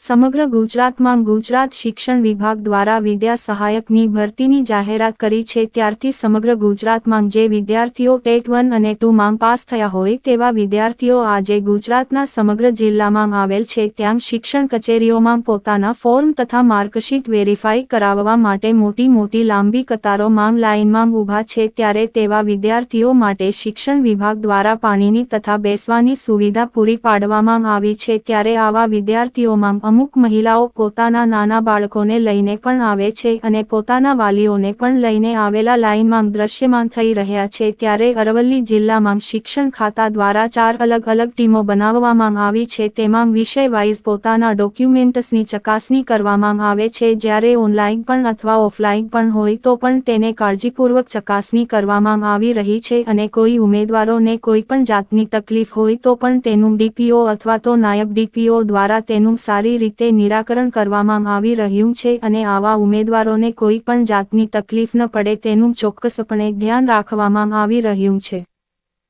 સમગ્ર ગુજરાતમાં ગુજરાત શિક્ષણ વિભાગ દ્વારા વિદ્યા સહાયકની ભરતીની જાહેરાત કરી છે. ત્યારથી સમગ્ર ગુજરાતમાં જે વિદ્યાર્થીઓ ટેટ વન અને ટુ માંગ પાસ થયા હોય તેવા વિદ્યાર્થીઓ આજે ગુજરાતના સમગ્ર જિલ્લામાં આવેલ છે. ત્યાં શિક્ષણ કચેરીઓમાં પોતાના ફોર્મ તથા માર્કશીટ વેરીફાઈ કરાવવા માટે મોટી મોટી લાંબી કતારો માંગ લાઇનમાં ઊભા છે. ત્યારે તેવા વિદ્યાર્થીઓ માટે શિક્ષણ વિભાગ દ્વારા પાણીની તથા બેસવાની સુવિધા પૂરી પાડવામાં આવી છે. ત્યારે આવા વિદ્યાર્થીઓમાં અમુક મહિલાઓ પોતાના નાના બાળકોને લઈને પણ આવે છે અને પોતાના વાલીઓને પણ લઈને આવેલા લાઇનમાં દ્રશ્યમાન થઈ રહ્યા છે ત્યારે અરવલ્લી જિલ્લામાં શિક્ષણ ખાતા દ્વારા ચાર અલગ અલગ ટીમો બનાવવામાં આવી છે. તેમાં વિષય વાઇઝ પોતાના ડોક્યુમેન્ટ્સની ચકાસણી કરવામાં આવે છે. જ્યારે ઓનલાઈન પણ અથવા ઓફલાઈન પણ હોય તો પણ તેને કાળજીપૂર્વક ચકાસણી કરવામાં આવી રહી છે અને કોઈ ઉમેદવારોને કોઈ પણ જાતની તકલીફ હોય તો પણ તેનું ડીપીઓ અથવા તો નાયબ ડીપીઓ દ્વારા તેનું સારી રીતે નિરાકરણ કરવામાં આવી રહ્યું છે અને આવા ઉમેદવારોને કોઈ પણ જાતની તકલીફ ન પડે તેનું ચોક્કસપણે ધ્યાન રાખવામાં આવી રહ્યું છે.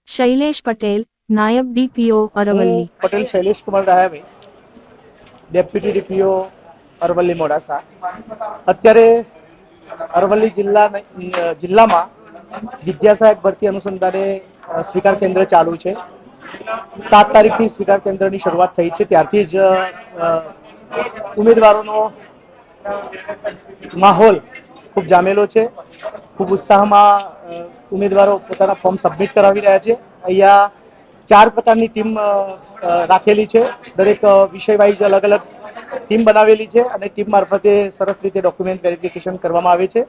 શૈલેષ પટેલ, નાયબ ડીપીઓ અરવલ્લી. પટેલ શૈલેષ કુમાર ડાયામી, ડેપ્યુટી ડીપીઓ અરવલ્લી મોડાસા. અત્યારે અરવલ્લી જિલ્લા જિલ્લામાં વિદ્યાસહાયક ભરતી અનુસંધાને સ્વીકાર કેન્દ્ર ચાલુ છે. સાત તારીખથી સ્વીકાર કેન્દ્રની શરૂઆત થઈ છે. ત્યારથી જ ઉમેદવારોનો માહોલ ખૂબ જામેલો છે. ખૂબ ઉત્સાહમાં ઉમેદવારો પોતાના ફોર્મ સબમિટ કરાવી રહ્યા છે. અહીંયા ચાર પ્રકારની ટીમ રાખેલી છે. દરેક વિષય વાઇઝ અલગ અલગ ટીમ બનાવેલી છે અને ટીમ મારફતે સરસ રીતે ડોક્યુમેન્ટ વેરિફિકેશન કરવામાં આવે છે.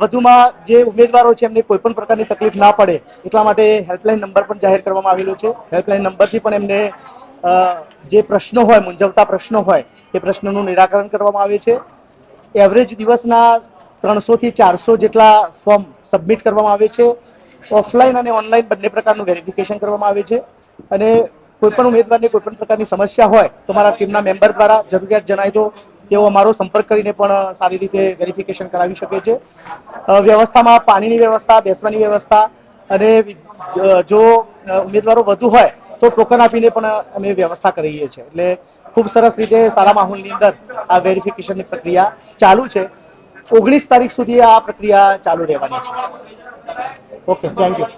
વધુમાં જે ઉમેદવારો છે, એમને કોઈ પણ પ્રકારની તકલીફ ના પડે, એટલા માટે હેલ્પલાઇન નંબર પણ જાહેર કરવામાં આવેલો છે. હેલ્પલાઇન નંબરથી પણ એમને જે પ્રશ્નો હોય, મૂંઝવતા પ્રશ્નો હોય, એ પ્રશ્નોનું નિરાકરણ કરવામાં આવે છે. એવરેજ દિવસના ત્રણસોથી ચારસો જેટલા ફોર્મ સબમિટ કરવામાં આવે છે. ઓફલાઈન અને ઓનલાઈન બંને પ્રકારનું વેરિફિકેશન કરવામાં આવે છે. અને કોઈ પણ ઉમેદવારને કોઈ પણ પ્રકારની સમસ્યા હોય તો મારા ટીમના મેમ્બર દ્વારા જરૂરિયાત જણાવી દો. તેઓ અમારો સંપર્ક કરીને પણ સારી રીતે વેરિફિકેશન કરાવી શકે છે. વ્યવસ્થામાં પાણીની વ્યવસ્થા, બેસવાની વ્યવસ્થા અને જો ઉમેદવારો વધુ હોય તો ટોકન આપીને પણ અમે વ્યવસ્થા કરીએ છીએ. એટલે ખૂબ સરસ રીતે સારા માહોલની અંદર આ વેરિફિકેશનની પ્રક્રિયા ચાલુ છે. ઓગણીસ તારીખ સુધી આ પ્રક્રિયા ચાલુ રહેવાની છે. Okay, thank you.